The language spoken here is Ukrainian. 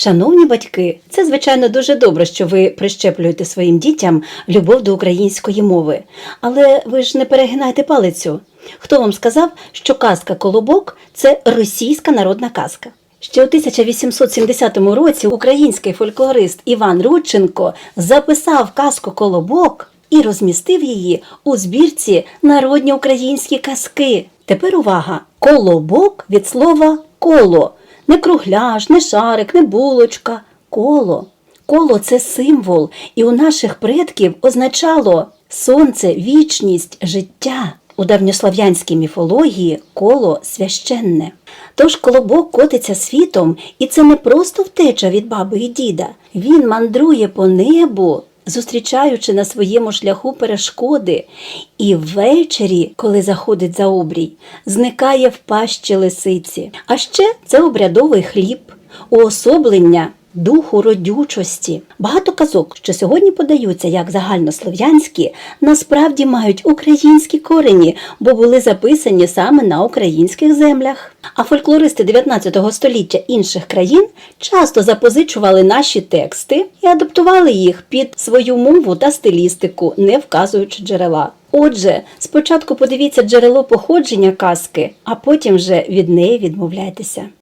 Шановні батьки, це звичайно дуже добре, що ви прищеплюєте своїм дітям любов до української мови. Але ви ж не перегинайте палицю. Хто вам сказав, що казка Колобок це російська народна казка? Ще у 1870 році український фольклорист Іван Рудченко записав казку Колобок і розмістив її у збірці Народні українські казки. Тепер увага! Колобок від слова коло. Не кругляш, не шарик, не булочка. Коло. Коло це символ, і у наших предків означало сонце, вічність, життя. У давньослав'янській міфології коло священне. Тож колобок котиться світом, і це не просто втеча від баби і діда. Він мандрує по небу, зустрічаючи на своєму шляху перешкоди, і ввечері, коли заходить за обрій, зникає в пащі лисиці. А ще це обрядовий хліб, уособлення духу родючості. Багато казок, що сьогодні подаються як загальнослов'янські, насправді мають українські корені, бо були записані саме на українських землях. А фольклористи 19 століття інших країн часто запозичували наші тексти і адаптували їх під свою мову та стилістику, не вказуючи джерела. Отже, спочатку подивіться джерело походження казки, а потім вже від неї відмовляйтеся.